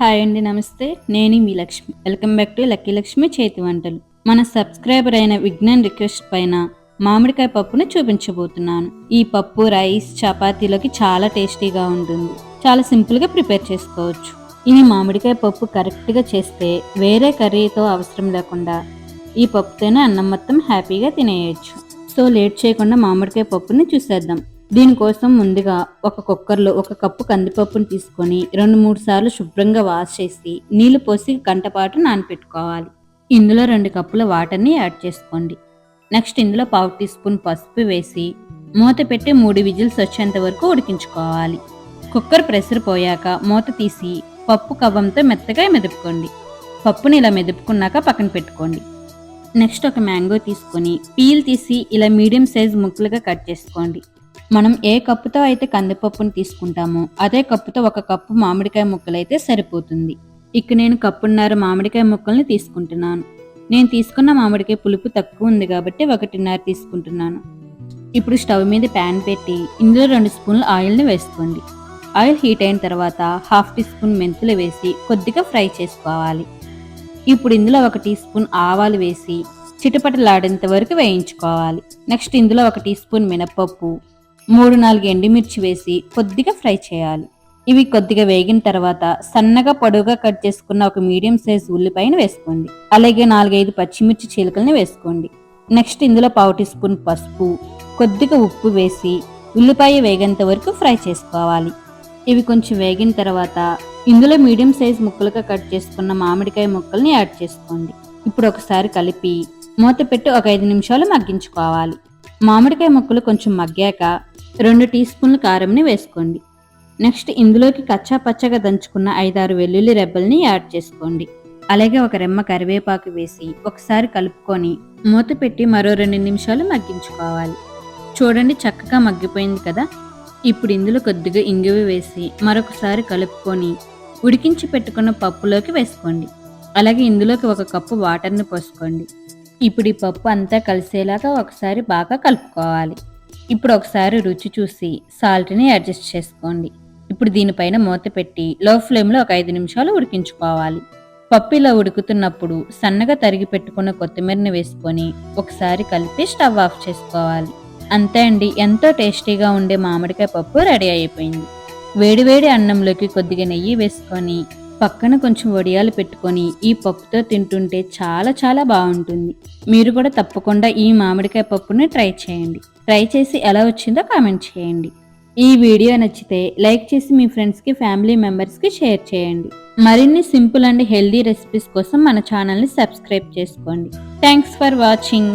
Hi అండి నమస్తే. నేను మీ Lakshmi. Welcome back to lucky Lakshmi చేతి వంటలు. మన సబ్స్క్రైబర్ అయిన విజ్ఞాన్ రిక్వెస్ట్ పైన మామిడికాయ పప్పుని చూపించబోతున్నాను. ఈ పప్పు రైస్ చపాతీలోకి చాలా టేస్టీగా ఉంటుంది. చాలా సింపుల్గా ప్రిపేర్ చేసుకోవచ్చు. ఈ మామిడికాయ పప్పు కరెక్ట్గా చేస్తే వేరే కర్రీతో అవసరం లేకుండా ఈ పప్పుతోనే అన్నం మొత్తం హ్యాపీగా తినేయచ్చు. సో లేట్ చేయకుండా మామిడికాయ పప్పుని చూసేద్దాం. దీనికోసం ముందుగా ఒక కుక్కర్లో ఒక కప్పు కందిపప్పును తీసుకొని రెండు మూడు సార్లు శుభ్రంగా వాష్ చేసి నీళ్ళు పోసి గంటపాటు నానపెట్టుకోవాలి. ఇందులో రెండు కప్పుల వాటర్ని యాడ్ చేసుకోండి. నెక్స్ట్ ఇందులో పావు టీ స్పూన్ పసుపు వేసి మూత పెట్టి మూడు విజిల్స్ వచ్చేంత వరకు ఉడికించుకోవాలి. కుక్కర్ ప్రెషర్ పోయాక మూత తీసి పప్పు కవ్వంతో మెత్తగా మెదుపుకోండి. పప్పుని ఇలా మెదుపుకున్నాక పక్కన పెట్టుకోండి. నెక్స్ట్ ఒక మ్యాంగో తీసుకొని పీల్ తీసి ఇలా మీడియం సైజ్ ముక్కలుగా కట్ చేసుకోండి. మనం ఏ కప్పుతో అయితే కందిపప్పును తీసుకుంటామో అదే కప్పుతో ఒక కప్పు మామిడికాయ ముక్కలు అయితే సరిపోతుంది. ఇక నేను కప్పున్నర మామిడికాయ ముక్కల్ని తీసుకుంటున్నాను. నేను తీసుకున్న మామిడికాయ పులుపు తక్కువ ఉంది కాబట్టి ఒకటిన్నర తీసుకుంటున్నాను. ఇప్పుడు స్టవ్ మీద ప్యాన్ పెట్టి ఇందులో రెండు స్పూన్లు ఆయిల్ని వేసుకోండి. ఆయిల్ హీట్ అయిన తర్వాత హాఫ్ టీ స్పూన్ మెంతులు వేసి కొద్దిగా ఫ్రై చేసుకోవాలి. ఇప్పుడు ఇందులో ఒక టీ స్పూన్ ఆవాలు వేసి చిటపటలాడేంత వరకు వేయించుకోవాలి. నెక్స్ట్ ఇందులో ఒక టీ స్పూన్ మినపప్పు మూడు నాలుగు ఎండిమిర్చి వేసి కొద్దిగా ఫ్రై చేయాలి. ఇవి కొద్దిగా వేగిన తర్వాత సన్నగా పొడవుగా కట్ చేసుకున్న ఒక మీడియం సైజ్ ఉల్లిపాయను వేసుకోండి. అలాగే నాలుగైదు పచ్చిమిర్చి చీలకల్ని వేసుకోండి. నెక్స్ట్ ఇందులో పావు టీ స్పూన్ పసుపు కొద్దిగా ఉప్పు వేసి ఉల్లిపాయ వేగేంత వరకు ఫ్రై చేసుకోవాలి. ఇవి కొంచెం వేగిన తర్వాత ఇందులో మీడియం సైజ్ ముక్కలుగా కట్ చేసుకున్న మామిడికాయ ముక్కల్ని యాడ్ చేసుకోండి. ఇప్పుడు ఒకసారి కలిపి మూత పెట్టి ఒక ఐదు నిమిషాలు మగ్గించుకోవాలి. మామిడికాయ ముక్కలు కొంచెం మగ్గాక రెండు టీ స్పూన్ల కారంని వేసుకోండి. నెక్స్ట్ ఇందులోకి కచ్చా పచ్చగా దంచుకున్న ఐదారు వెల్లుల్లి రెబ్బల్ని యాడ్ చేసుకోండి. అలాగే ఒక రెమ్మ కరివేపాకు వేసి ఒకసారి కలుపుకొని మూత పెట్టి మరో రెండు నిమిషాలు మగ్గించుకోవాలి. చూడండి చక్కగా మగ్గిపోయింది కదా? ఇప్పుడు ఇందులో కొద్దిగా ఇంగువ వేసి మరొకసారి కలుపుకొని ఉడికించి పెట్టుకున్న పప్పులోకి వేసుకోండి. అలాగే ఇందులోకి ఒక కప్పు వాటర్ని పోసుకోండి. ఇప్పుడు ఈ పప్పు అంతా కలిసేలాగా ఒకసారి బాగా కలుపుకోవాలి. ఇప్పుడు ఒకసారి రుచి చూసి సాల్ట్ని అడ్జస్ట్ చేసుకోండి. ఇప్పుడు దీనిపైన మూత పెట్టి లో ఫ్లేమ్లో ఒక ఐదు నిమిషాలు ఉడికించుకోవాలి. పప్పు ఇలా ఉడుకుతున్నప్పుడు సన్నగా తరిగి పెట్టుకున్న కొత్తిమీరని వేసుకొని ఒకసారి కలిపి స్టవ్ ఆఫ్ చేసుకోవాలి. అంతే అండి ఎంతో టేస్టీగా ఉండే మామిడికాయ పప్పు రెడీ అయిపోయింది. వేడివేడి అన్నంలోకి కొద్దిగా నెయ్యి వేసుకొని పక్కన కొంచెం వడియాలు పెట్టుకొని ఈ పప్పుతో తింటుంటే చాలా చాలా బాగుంటుంది. మీరు కూడా తప్పకుండా ఈ మామిడికాయ పప్పుని ట్రై చేయండి. ట్రై చేసి ఎలా వచ్చిందో కామెంట్ చేయండి. ఈ వీడియో నచ్చితే లైక్ చేసి మీ ఫ్రెండ్స్కి ఫ్యామిలీ మెంబర్స్కి షేర్ చేయండి. మరిన్ని సింపుల్ అండ్ హెల్దీ రెసిపీస్ కోసం మన ఛానల్ని సబ్స్క్రైబ్ చేసుకోండి. Thanks for watching